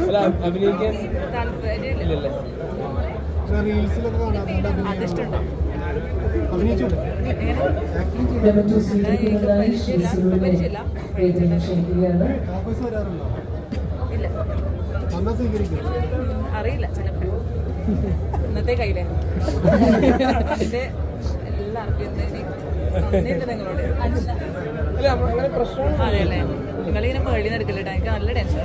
അല്ല അഭിനയിക്കാൻ ഇല്ലല്ലേ റീൽസിലൊക്കെ കാണാം അഭിനയിച്ചു ഡെമറ്റോ സ്വീകരിക്കുന്നതിനായി ശ്രീ സുരുവിനെ വേദിയിൽ ക്ഷണിക്കുകയാണ് കാപ്പേഴ്സ് വരാറുണ്ടോ അറിയില്ല ഇന്നത്തെ കയ്യിലെ എല്ലാവർക്കും നിങ്ങളോട് അല്ല അങ്ങനെ പ്രശ്നം അതെയല്ലേ? നിങ്ങളിങ്ങനെ പേടി നടക്കില്ല എനിക്ക് നല്ല ടെൻഷൻ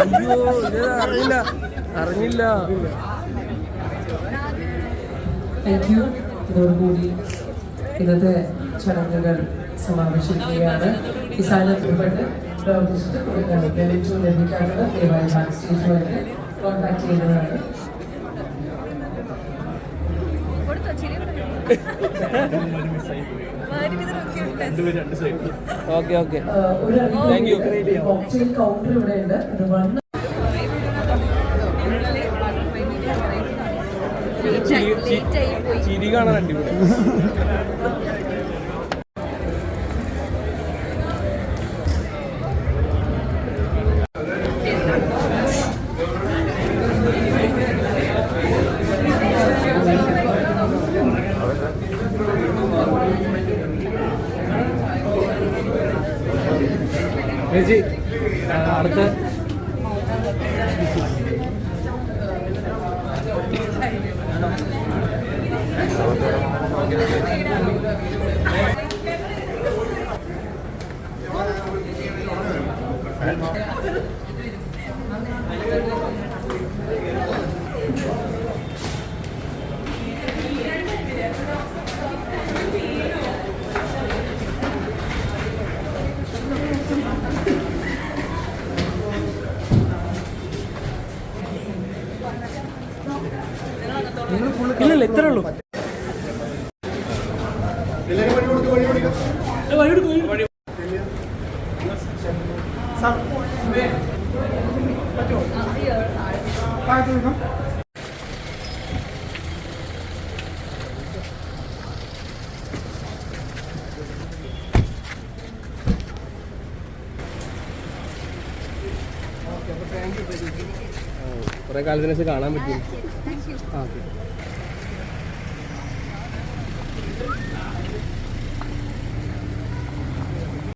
അയ്യോ ഇത് അറിഞ്ഞില്ല ഇതോടുകൂടി ഇന്നത്തെ ചടങ്ങുകൾ സമാപിച്ചിരിക്കുകയാണ്. ഈ സ്ഥാനത്ത് പ്രവർത്തിച്ചിട്ട് ലഭിക്കാനുള്ള ദയവായി ബാക്ക് കോൺടാക്ട് ചെയ്യുന്നതാണ് കൊടുത്തോ ചിരി okay okay. Thank you counter ഇവിടെ ഉണ്ട്. ചിരി കാണാൻ അടിപൊളി ചേച്ചി അടുത്ത ഇല്ലല്ല ഇത്രേ ഉള്ളൂ. വഴി കൊടുക്കും കുറെ കാലത്തിന് ശേഷം കാണാൻ പറ്റി ആ ഓക്കെ